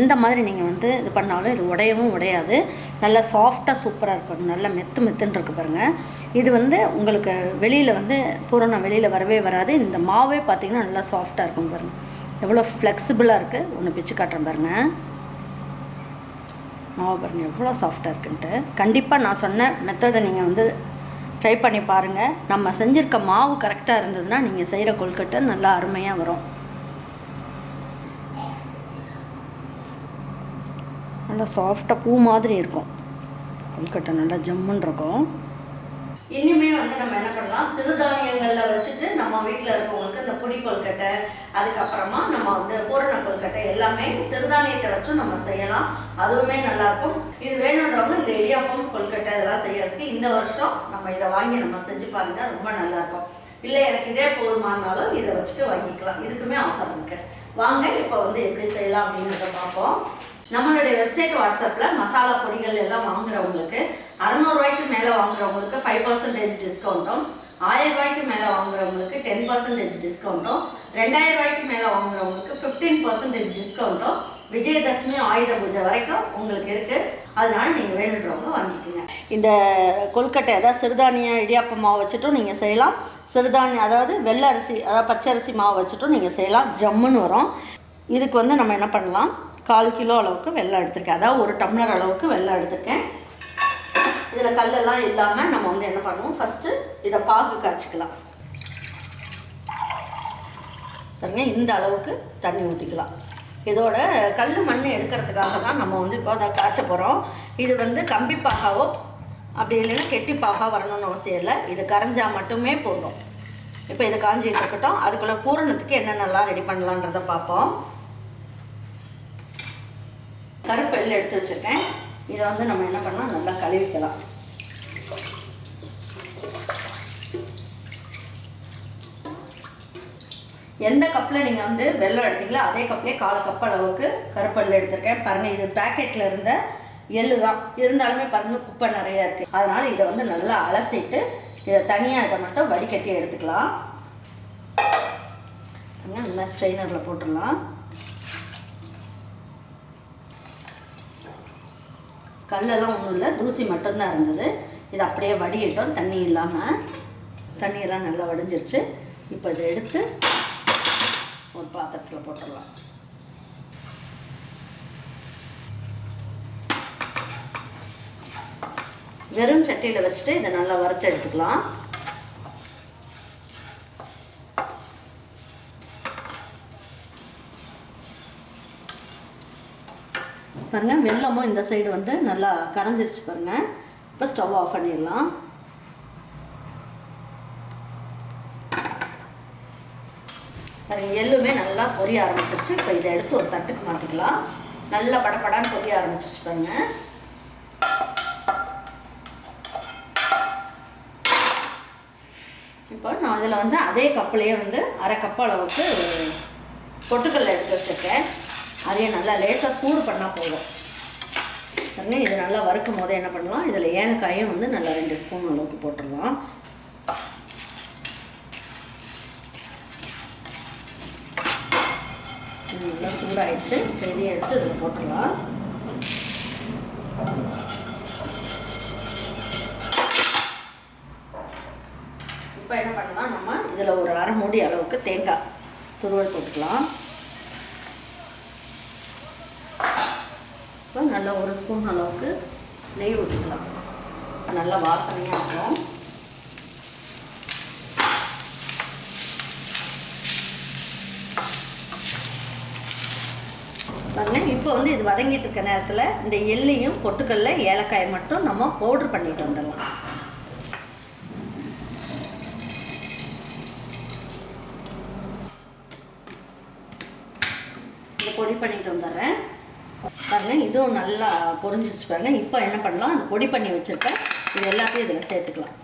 இந்த மாதிரி நீங்கள் வந்து இது பண்ணாலும் இது உடையவும் உடையாது. நல்லா சாஃப்டாக சூப்பராக இருக்கும் நல்லா மெத்து மெத்துன்னு இருக்கு பாருங்கள் இது வந்து உங்களுக்கு வெளியில் வந்து பூரணம் வெளியில் வரவே வராது. இந்த மாவே பார்த்தீங்கன்னா நல்லா சாஃப்டாக இருக்கும் பாருங்கள் எவ்வளோ ஃப்ளெக்சிபிளாக இருக்குது ஒன்று பிச்சு காட்டுறேன் பாருங்கள் மாவு பாருங்கள் எவ்வளோ சாஃப்டாக இருக்குன்ட்டு. கண்டிப்பாக நான் சொன்ன மெத்தடை நீங்கள் வந்து ட்ரை பண்ணி பாருங்கள் நம்ம செஞ்சுருக்க மாவு கரெக்டாக இருந்ததுன்னா நீங்கள் செய்கிற கொழுக்கட்டை நல்லா அருமையாக வரும். நல்லா சாஃப்டாக பூ மாதிரி இருக்கும். கொழுக்கட்டை நல்லா ஜம்முன்னு இருக்கும். இனிமே வந்து நம்ம என்ன பண்ணலாம்? சிறுதானியங்களில் வச்சுட்டு நம்ம வீட்டில் இருக்கவங்களுக்கு இந்த புடி கொல்கட்டை அதுக்கப்புறமா நம்ம வந்து பூரண கொல்கட்டை எல்லாமே சிறுதானியத்தை வச்சும் நம்ம செய்யலாம். அதுவுமே நல்லாயிருக்கும் இது வேணுன்றவங்க இந்த இடியாப்பம் கொல்கட்டை இதெல்லாம் செய்யறதுக்கு இந்த வருஷம் நம்ம இதை வாங்கி நம்ம செஞ்சு பாருங்க ரொம்ப நல்லாயிருக்கும் இல்லை எனக்கு இதே போதுமானாலும் இதை வச்சுட்டு வாங்கிக்கலாம். இதுக்குமே ஆஃபர் இருக்கு. வாங்க இப்போ வந்து எப்படி செய்யலாம் அப்படின்றத பார்ப்போம். நம்மளுடைய வெப்சைட் வாட்ஸ்அப்பில் மசாலா பொடிகள் எல்லாம் வாங்குறவங்களுக்கு அறநூறுவாய்க்கு மேலே வாங்குறவங்களுக்கு ஃபைவ் பர்சன்டேஜ் டிஸ்கவுண்ட்டும் ஆயிரம் ரூபாய்க்கு மேலே வாங்குறவங்களுக்கு டென் பர்சன்டேஜ் டிஸ்கவுண்ட்டும் ரெண்டாயிரம் ரூபாய்க்கு மேலே வாங்குறவங்களுக்கு ஃபிஃப்டீன் பர்சன்டேஜ் டிஸ்கவுண்ட்டும் விஜயதசமி ஆயுத பூஜை வரைக்கும் உங்களுக்கு இருக்குது அதனால நீங்கள் வேணுன்றவங்க வாங்கிக்கோங்க. இந்த கொல்கட்டை அதாவது சிறுதானிய இடியாப்ப மாவு வச்சுட்டும் நீங்கள் செய்யலாம். சிறுதானியம் அதாவது வெள்ளை அரிசி அதாவது பச்சரிசி மாவு வச்சுட்டும் நீங்கள் செய்யலாம். ஜம்முன்னு வரும். இதுக்கு வந்து நம்ம என்ன பண்ணலாம்? கால் கிலோ அளவுக்கு வெள்ளம் எடுத்திருக்கேன். அதாவது ஒரு டம்ளர் அளவுக்கு வெள்ளம் எடுத்திருக்கேன். இதில் கல்லெல்லாம் இல்லாமல் நம்ம வந்து என்ன பண்ணுவோம்? ஃபஸ்ட்டு இதை பாகு காய்ச்சிக்கலாம். பாருங்க இந்த அளவுக்கு தண்ணி ஊற்றிக்கலாம் இதோட கல் மண் எடுக்கிறதுக்காக தான் நம்ம வந்து இப்போ அதை காய்ச்ச போகிறோம் இது வந்து கம்பி பாகாவோ அப்படி இல்லைன்னா கெட்டி பாகா வரணும்னு அவசியம் இல்லை. இது கரைஞ்சால் மட்டுமே போதும். இப்போ இது காஞ்சிட்டு இருக்கட்டும். அதுக்குள்ளே பூரணத்துக்கு என்னென்னலாம் ரெடி பண்ணலான்றதை பார்ப்போம். கருப்பு எள்ளு எடுத்து வச்சுருக்கேன். இதை வந்து நம்ம என்ன பண்ணலாம்? நல்லா கழுவிக்கலாம். எந்த கப்பில் நீங்கள் வந்து வெள்ளம் எடுத்தீங்களோ அதே கப்லேயே கால் கப் அளவுக்கு கருப்பெள்ளு எடுத்திருக்கேன். பாருங்கள் இது பேக்கெட்டில் இருந்த எள்ளு தான். இருந்தாலுமே பாருங்கள் குப்பை நிறையா இருக்குது அதனால் இதை வந்து நல்லா அலசிட்டு இதை தனியாக இதை மட்டும் வடிகட்டி எடுத்துக்கலாம். பாருங்க, இந்த ஸ்ட்ரெயினரில் போட்டுடலாம். கல்லெல்லாம் ஒன்றும் இல்லை தூசி மட்டும்தான் இருந்தது. இது அப்படியே வடியிட்டோம் தண்ணி இல்லாமல் தண்ணியெல்லாம் நல்லா வடிஞ்சிருச்சு. இப்போ இதை எடுத்து ஒரு பாத்திரத்தில் போட்டுடலாம். வெறும் சட்டியில் வச்சுட்டு இதை நல்லா வறுத்து எடுத்துக்கலாம். பாருங்கள் வெள்ளமும் இந்த சைடு வந்து நல்லா கரைஞ்சிருச்சு பாருங்கள் இப்போ ஸ்டவ் ஆஃப் பண்ணிடலாம். பாருங்கள் எள்ளுமே நல்லா பொரிய ஆரம்பிச்சிருச்சு. இப்போ இதை எடுத்து ஒரு தட்டுக்கு மாற்றிக்கலாம் நல்லா படபடான்னு பொரிய ஆரம்பிச்சிருச்சு பாருங்கள் இப்போ நான் இதில் வந்து அதே கப்புலேயே வந்து அரை கப் அளவுக்கு பொட்டுக்கல்ல எடுத்து வச்சுருக்கேன். அதையே நல்லா லேசாக சூடு பண்ணால் போதும். பாருங்க இது நல்லா வறுக்கும் போது என்ன பண்ணலாம்? இதில் ஏலக்காயும் வந்து நல்லா ரெண்டு ஸ்பூன் அளவுக்கு போட்டுடலாம். நல்லா சூடாயிடுச்சு. பெரிய எடுத்து இதில் போட்டுடலாம். இப்போ என்ன பண்ணலாம்? நம்ம இதில் ஒரு அரை மூடி அளவுக்கு தேங்காய் துருவல் போட்டுக்கலாம் இப்போ நல்லா ஒரு ஸ்பூன் அளவுக்கு நெய் ஊற்றிக்கலாம் நல்லா வாசனையாக இருக்கும். பாருங்க இப்போ வந்து இது வதங்கிட்டு இருக்க நேரத்தில் இந்த எள்ளையும் பொட்டுக்கல்ல ஏலக்காயை மட்டும் நம்ம பவுட்ரு பண்ணிட்டு வந்துடலாம். இதை பொடி பண்ணிட்டு வந்துடுறேன். பாருங்க இதுவும் நல்லா பொரிஞ்சிச்சு பாருங்க. இப்போ என்ன பண்ணலாம்? அந்த பொடி பண்ணி வச்சுருக்கேன் இது எல்லாத்தையும் இதில் சேர்த்துக்கலாம்.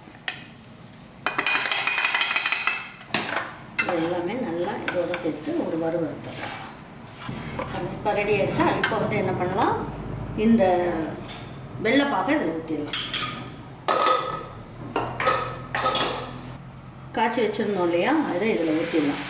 இது எல்லாமே நல்லா இதோட சேர்த்து ஒரு வறு வறுத்துடலாம் இப்போ ரெடி ஆயிடுச்சா? இப்போ வந்து என்ன பண்ணலாம்? இந்த வெள்ளைப்பாக இதில் ஊற்றிடலாம் காய்ச்சி வச்சுருந்தோம் இல்லையா? அதை இதில் ஊற்றிடலாம்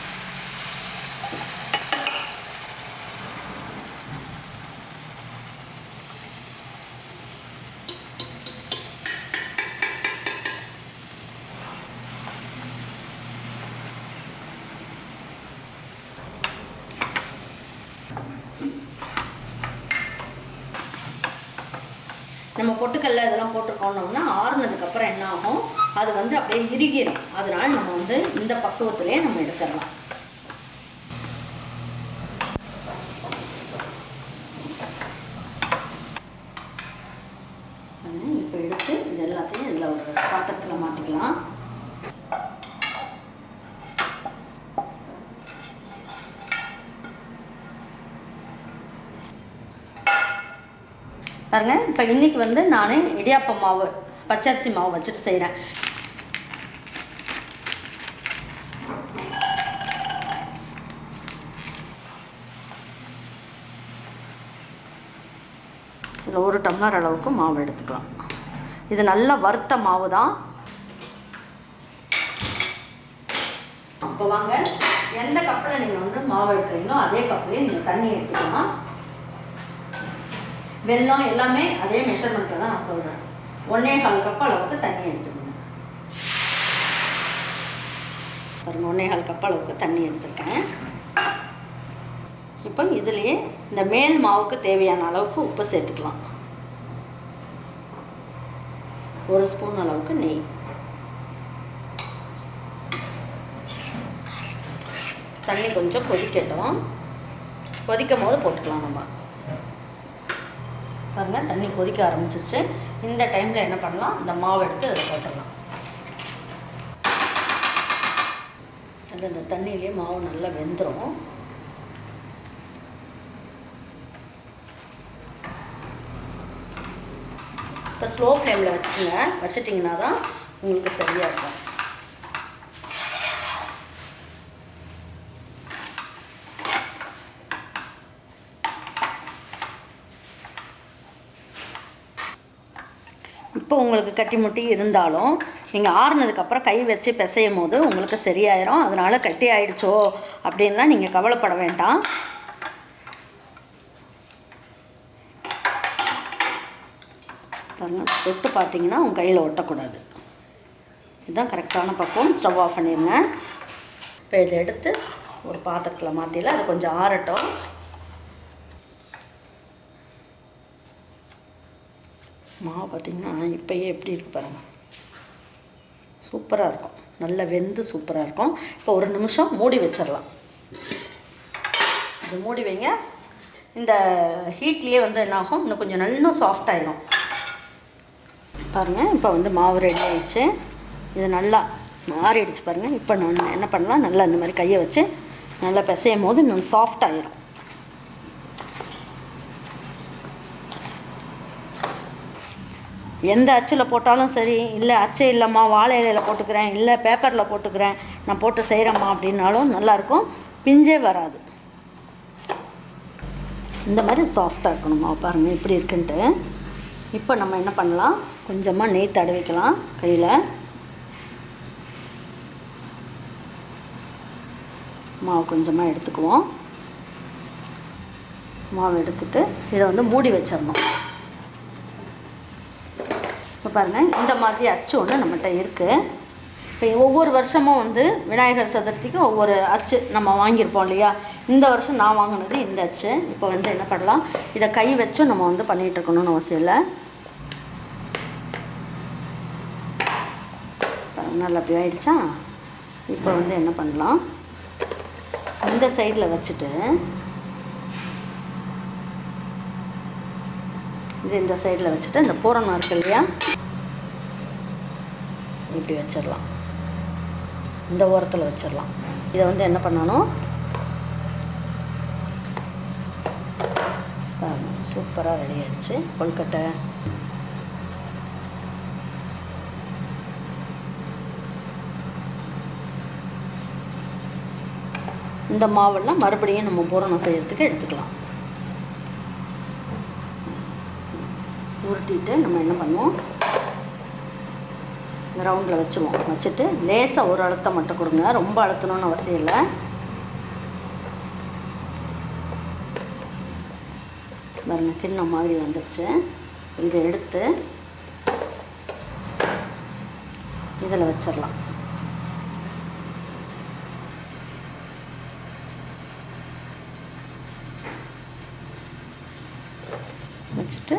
நம்ம பொட்டுக்கல்ல இதெல்லாம் போட்டுக்கோனோம்னா ஆறுனதுக்கப்புறம் என்ன ஆகும் அது வந்து அப்படியே இறுகிடும் அதனால் நம்ம வந்து இந்த பக்குவத்துலேயே நம்ம எடுத்துடலாம். இப்போ எடுத்து இது எல்லாத்தையும் இதில் ஒரு பாத்திரத்தில் மாற்றிக்கலாம் பாருங்க இப்போ இன்னைக்கு வந்து நான் இடியாப்ப மாவு பச்சரிசி மாவு வச்சுட்டு செய்கிறேன் இதில் ஒரு டம்ளர் அளவுக்கு மாவு எடுத்துக்கலாம். இது நல்ல வறுத்த மாவு தான். அப்போ வாங்க எந்த கப்பில் நீங்கள் வந்து மாவு எடுக்கிறீங்களோ அதே கப்லேயே நீங்கள் தண்ணி எடுத்துக்கலாம். வெள்ளம் எல்லாமே அதே மெஷர்மெண்ட்டில் தான் நான் சொல்கிறேன் ஒன்றே கால் கப் அளவுக்கு தண்ணி எடுத்துக்கணும். பாருங்க ஒன்றே கால் கப் அளவுக்கு தண்ணி எடுத்துருக்கேன். இப்போ இதுலேயே இந்த மேல் மாவுக்கு தேவையான அளவுக்கு உப்பு சேர்த்துக்கலாம். ஒரு ஸ்பூன் அளவுக்கு நெய். தண்ணி கொஞ்சம் கொதிக்கட்டும். கொதிக்கும் போது போட்டுக்கலாம் நம்ம. பாருங்கள் தண்ணி கொதிக்க ஆரம்பிச்சிருச்சு. இந்த டைமில் என்ன பண்ணலாம்? இந்த மாவு எடுத்து அதை போட்டுடலாம். நல்லா இந்த தண்ணியிலே மாவு நல்லா வெந்துடும் இப்போ ஸ்லோ ஃப்ளேமில் வச்சுங்க வச்சுட்டிங்கன்னா தான் உங்களுக்கு சரியாக இருக்கும். இப்போ உங்களுக்கு கட்டி முட்டி இருந்தாலும் நீங்கள் ஆறுனதுக்கப்புறம் கை வச்சு பிசையும் போது உங்களுக்கு சரியாயிரும். அதனால் கட்டி ஆயிடுச்சோ அப்படின்லாம் நீங்கள் கவலைப்பட வேண்டாம். பாருங்கள் தொட்டு பார்த்தீங்கன்னா உங்கள் கையில் ஒட்டக்கூடாது. இதுதான் கரெக்டான பக்குவம். ஸ்டவ் ஆஃப் பண்ணிடுங்க இப்போ இதை எடுத்து ஒரு பாத்திரத்தில் மாற்றியில் அது கொஞ்சம் ஆறட்டும். மாவு பார்த்திங்கன்னா இப்போயே எப்படி இருக்கு பாருங்க. சூப்பராக இருக்கும். நல்லா வெந்து சூப்பராக இருக்கும். இப்போ ஒரு நிமிஷம் மூடி வச்சிடலாம். இது மூடி வைங்க. இந்த ஹீட்லேயே வந்து என்ன ஆகும்? இன்னும் கொஞ்சம் நல்லா சாஃப்ட் ஆகிடும் பாருங்கள் இப்போ வந்து மாவு ரெடி ஆகிடுச்சு இது நல்லா மாறிடுச்சு பாருங்கள் இப்போ நான் என்ன பண்ணலாம்? நல்லா இந்த மாதிரி கையை வச்சு நல்லா பிசையும் போது இன்னும் சாஃப்ட் ஆயிரும். எந்த அச்சில் போட்டாலும் சரி இல்லை அச்சை இல்லைம்மா வாழை இலையில் போட்டுக்கிறேன் இல்லை பேப்பரில் போட்டுக்கிறேன் நான் போட்டு செய்கிறேம்மா அப்படின்னாலும் நல்லாயிருக்கும் பிஞ்சே வராது. இந்த மாதிரி சாஃப்டாக இருக்கணுமா பாருங்கள் எப்படி இருக்குன்ட்டு. இப்போ நம்ம என்ன பண்ணலாம்? கொஞ்சமாக நெய் தடவிக்கலாம் கையில். மாவு கொஞ்சமாக எடுத்துக்குவோம். மாவு எடுத்துட்டு இதை வந்து மூடி வச்சிடணும். இப்போ பாருங்கள் இந்த மாதிரி அச்சு ஒன்று நம்மகிட்ட இருக்குது இப்போ ஒவ்வொரு வருஷமும் வந்து விநாயகர் சதுர்த்திக்கு ஒவ்வொரு அச்சு நம்ம வாங்கியிருப்போம் இல்லையா? இந்த வருஷம் நான் வாங்கினது இந்த அச்சு. இப்போ வந்து என்ன பண்ணலாம்? இதை கை வச்சும் நம்ம வந்து பண்ணிகிட்டு இருக்கணும்னு அவசியம் இல்லை. நல்லா அப்படி ஆயிடுச்சா? இப்போ வந்து என்ன பண்ணலாம்? இந்த சைடில் வச்சுட்டு இது இந்த சைடில் வச்சுட்டு இந்த பூரணம் இருக்கு இல்லையா? இப்படி வச்சிடலாம். இந்த ஓரத்தில் வச்சிடலாம். இதை வந்து என்ன பண்ணணும்? சூப்பராக ரெடி ஆயிடுச்சு. கொழுக்கட்டை. இந்த மாவெல்லாம் மறுபடியும் நம்ம பூரணம் செய்யறதுக்கு எடுத்துக்கலாம். உருட்டிட்டு நம்ம என்ன பண்ணுவோம்? இந்த ரவுண்டில் வச்சுருவோம். வச்சுட்டு லேசாக ஒரு அழுத்தம் மட்டும் கொடுங்க. ரொம்ப அழுத்தணும்னு அவசியம் இல்லை. பாருங்க கிண்ணம் மாதிரி வந்துருச்சு. இதை எடுத்து இதில் வச்சிடலாம். வச்சுட்டு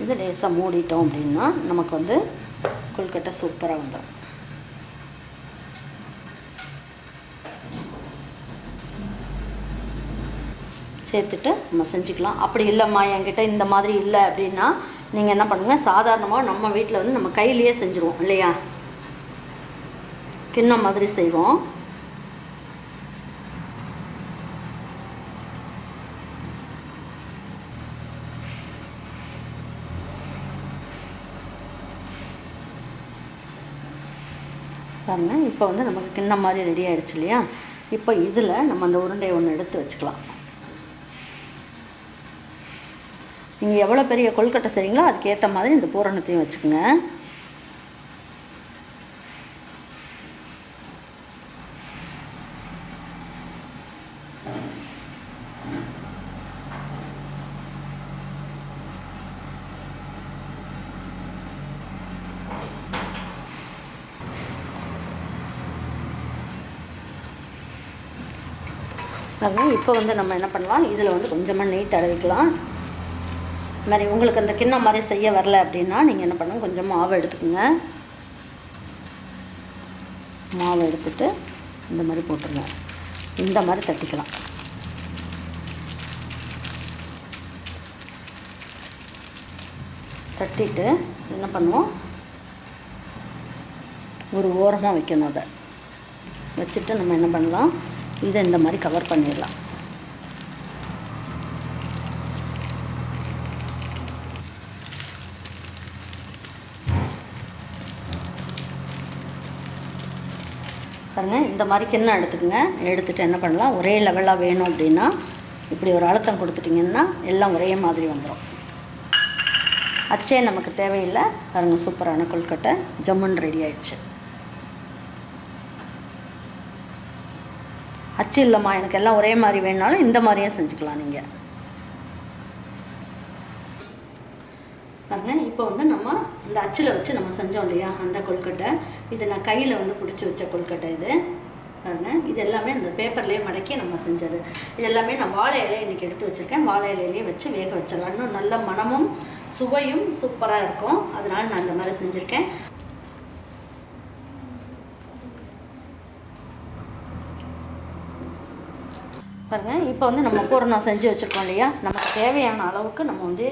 இது லேசாக மூடிட்டோம் அப்படின்னா நமக்கு வந்து கொல்கட்டை சூப்பராக வந்துடும் சேர்த்துட்டு நம்ம செஞ்சுக்கலாம். அப்படி இல்லைம்மா என்கிட்ட இந்த மாதிரி இல்லை அப்படின்னா நீங்கள் என்ன பண்ணுங்கள் சாதாரணமாக நம்ம வீட்டில் வந்து நம்ம கையிலேயே செஞ்சுருவோம் இல்லையா? கிண்ணம் மாதிரி செய்வோம். பாருங்க இப்போ வந்து நமக்கு கிண்ணம் மாதிரி ரெடி ஆயிடுச்சு இல்லையா? இப்போ இதில் நம்ம அந்த உருண்டையை ஒன்று எடுத்து வச்சுக்கலாம். நீங்கள் எவ்வளோ பெரிய கொழுக்கட்டை செய்கிறீங்களோ அதுக்கேற்ற மாதிரி இந்த பூரணத்தையும் வச்சுக்கோங்க. பாருங்கள் இப்போ வந்து நம்ம என்ன பண்ணலாம்? இதில் வந்து கொஞ்சமாக நெய் தடவிக்கலாம். இது மாதிரி உங்களுக்கு அந்த கிண்ணம் மாதிரி செய்ய வரல அப்படின்னா நீங்கள் என்ன பண்ணுங்க கொஞ்சம் மாவு எடுத்துக்கோங்க. மாவு எடுத்துட்டு இந்த மாதிரி போட்டுருங்க. இந்த மாதிரி தட்டிக்கலாம். தட்டிட்டு என்ன பண்ணுவோம்? ஒரு ஓரமாக வைக்கணும் அதை. வச்சுட்டு நம்ம என்ன பண்ணலாம்? இதை இந்த மாதிரி கவர் பண்ணிடலாம். பாருங்க இந்த மாதிரி கிண்ணம் எடுத்துக்கோங்க. எடுத்துகிட்டு என்ன பண்ணலாம்? ஒரே லெவலாக வேணும் அப்படின்னா இப்படி ஒரு அழுத்தம் கொடுத்துட்டிங்கன்னா எல்லாம் ஒரே மாதிரி வந்துடும் அச்சே நமக்கு தேவையில்லை. பாருங்க சூப்பரான கொல்கட்டை ஜம்முன் ரெடி ஆயிடுச்சு. அச்சு இல்லைம்மா எனக்கு எல்லாம் ஒரே மாதிரி வேணுனாலும் இந்த மாதிரியே செஞ்சுக்கலாம் நீங்கள் பாருங்க இப்போ வந்து நம்ம இந்த அச்சில் வச்சு நம்ம செஞ்சோம் இல்லையா அந்த கொழுக்கட்டை. இது நான் கையில் வந்து பிடிச்சி வச்ச கொழுக்கட்டை இது. பாருங்க இது எல்லாமே இந்த பேப்பர்லேயே மடக்கி நம்ம செஞ்சது. இது எல்லாமே நான் வாழை இலையை இன்றைக்கி எடுத்து வச்சுருக்கேன். வாழை இலையிலேயே வச்சு வேக வச்சிடலாம். இன்னும் நல்ல மனமும் சுவையும் சூப்பராக இருக்கும். அதனால் நான் இந்த மாதிரி செஞ்சுருக்கேன். பாருங்கள் இப்போ வந்து நம்ம பூரணம் செஞ்சு வச்சுருக்கோம் இல்லையா? நமக்கு தேவையான அளவுக்கு நம்ம வந்து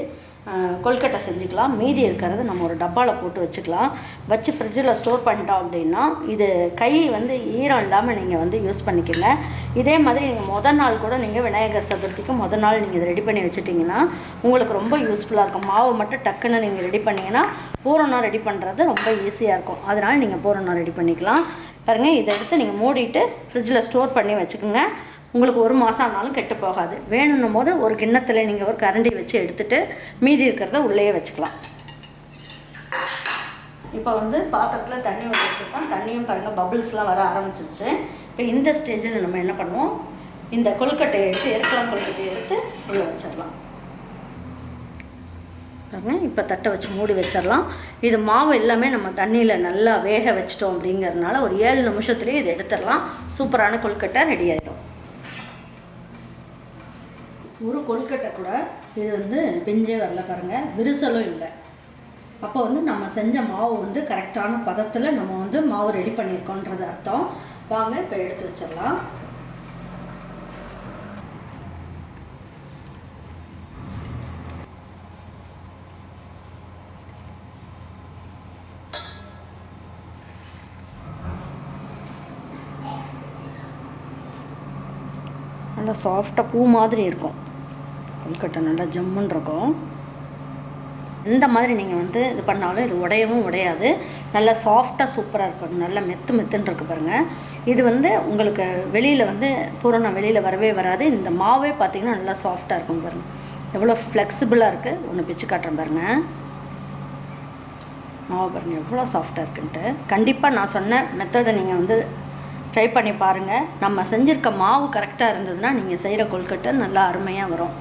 கொல்கட்டை செஞ்சுக்கலாம். மீதி இருக்கிறது நம்ம ஒரு டப்பாவில் போட்டு வச்சுக்கலாம். வச்சு ஃப்ரிட்ஜில் ஸ்டோர் பண்ணிட்டோம் அப்படின்னா இது கை வந்து ஈரம் இல்லாமல் நீங்கள் வந்து யூஸ் பண்ணிக்கோங்க. இதே மாதிரி நீங்கள் மொதல் நாள் கூட நீங்கள் விநாயகர் சதுர்த்திக்கு மொதல் நாள் நீங்கள் இதை ரெடி பண்ணி வச்சுட்டிங்கன்னா உங்களுக்கு ரொம்ப யூஸ்ஃபுல்லாக இருக்கும். மாவு மட்டும் டக்குன்னு நீங்கள் ரெடி பண்ணிங்கன்னா பூரணம் ரெடி பண்ணுறது ரொம்ப ஈஸியாக இருக்கும். அதனால் நீங்கள் பூரணம் ரெடி பண்ணிக்கலாம். பாருங்கள் இதை எடுத்து நீங்கள் மூடிட்டு ஃப்ரிட்ஜில் ஸ்டோர் பண்ணி வச்சுக்கோங்க. உங்களுக்கு ஒரு மாதம் ஆனாலும் கெட்டு போகாது. வேணும்னும் போது ஒரு கிண்ணத்தில் நீங்கள் ஒரு கரண்டி வச்சு எடுத்துட்டு மீதி இருக்கிறத உள்ளேயே வச்சுக்கலாம். இப்போ வந்து பாத்திரத்தில் தண்ணி ஊற்றி வச்சுருக்கோம். தண்ணியும் பாருங்கள் பபிள்ஸ்லாம் வர ஆரம்பிச்சிருச்சு. இப்போ இந்த ஸ்டேஜில் நம்ம என்ன பண்ணுவோம்? இந்த கொழுக்கட்டையை எடுத்து எருக்கலாம் கொல்கட்டையை எடுத்து உள்ளே வச்சிடலாம் பாருங்க இப்போ தட்டை வச்சு மூடி வச்சிடலாம் இது மாவு எல்லாமே நம்ம தண்ணியில் நல்லா வேக வச்சிட்டோம் அப்படிங்கிறதுனால ஒரு ஏழு நிமிஷத்துலேயே இது எடுத்துடலாம் சூப்பரான கொழுக்கட்டை ரெடி ஆகிடும் ஒரு கொல்கட்டை கூட இது வந்து பெஞ்சே வரல பாருங்கள் விரிசலும் இல்லை. அப்போ வந்து நம்ம செஞ்ச மாவு வந்து கரெக்டான பதத்தில் நம்ம வந்து மாவு ரெடி பண்ணியிருக்கோன்றது அர்த்தம். வாங்க இப்போ எடுத்து வச்சிடலாம். நல்லா சாஃப்டாக பூ மாதிரி இருக்கும். கொழுக்கட்டை நல்லா ஜம்முன்னு இருக்கும். இந்த மாதிரி நீங்கள் வந்து இது பண்ணாலும் இது உடையவும் உடையாது. நல்லா சாஃப்டாக சூப்பராக இருக்கும். நல்லா மெத்து மெத்துன்னு இருக்கு பாருங்கள் இது வந்து உங்களுக்கு வெளியில் வந்து பூரணம் வெளியில் வரவே வராது. இந்த மாவே பார்த்தீங்கன்னா நல்லா சாஃப்டாக இருக்கும் பாருங்கள் எவ்வளோ ஃப்ளெக்சிபிளாக இருக்குது ஒன்று பிச்சு காட்டுறேன் பாருங்கள் மாவு பாருங்கள் எவ்வளோ சாஃப்டாக இருக்குன்ட்டு. கண்டிப்பாக நான் சொன்ன மெத்தடை நீங்கள் வந்து ட்ரை பண்ணி பாருங்கள் நம்ம செஞ்சுருக்க மாவு கரெக்டாக இருந்ததுன்னா நீங்கள் செய்கிற கொல்கட்டை நல்லா அருமையாக வரும்.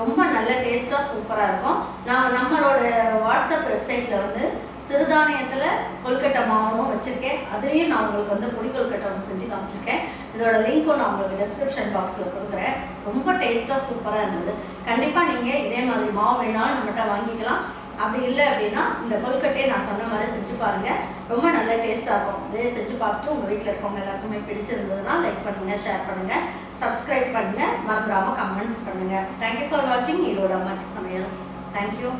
ரொம்ப நல்ல டேஸ்ட்டாக சூப்பராக இருக்கும். நான் நம்மளோட வாட்ஸ்அப் வெப்சைட்டில் வந்து சிறுதானியத்தில் கொல்கட்டை மாவும் வச்சுருக்கேன். அதுலேயும் நான் உங்களுக்கு வந்து பொடி கொல்கட்டை வந்து செஞ்சு காமிச்சிருக்கேன். இதோட லிங்க்கும் நான் உங்களுக்கு டிஸ்கிரிப்ஷன் பாக்ஸில் கொடுக்குறேன். ரொம்ப டேஸ்ட்டாக சூப்பராக இருந்தது. கண்டிப்பாக நீங்கள் இதே மாதிரி மாவு வேணாலும் நம்மகிட்ட வாங்கிக்கலாம். அப்படி இல்லை அப்படின்னா இந்த கொல்கட்டையை நான் சொன்ன மாதிரி செஞ்சு பாருங்கள் ரொம்ப நல்ல டேஸ்ட்டாக இருக்கும். இதே செஞ்சு பார்த்துட்டு உங்கள் வீட்டில் இருக்கவங்க எல்லாருக்குமே பிடிச்சிருந்ததுன்னா லைக் பண்ணுங்கள் ஷேர் பண்ணுங்கள் சப்ஸ்கிரைப் பண்ணுங்கள் மறந்துடாமல் கமெண்ட்ஸ் பண்ணுங்கள் தேங்க்யூ ஃபார் வாட்சிங் ஈரோட அம்மாச்சி சமையல். தேங்க்யூ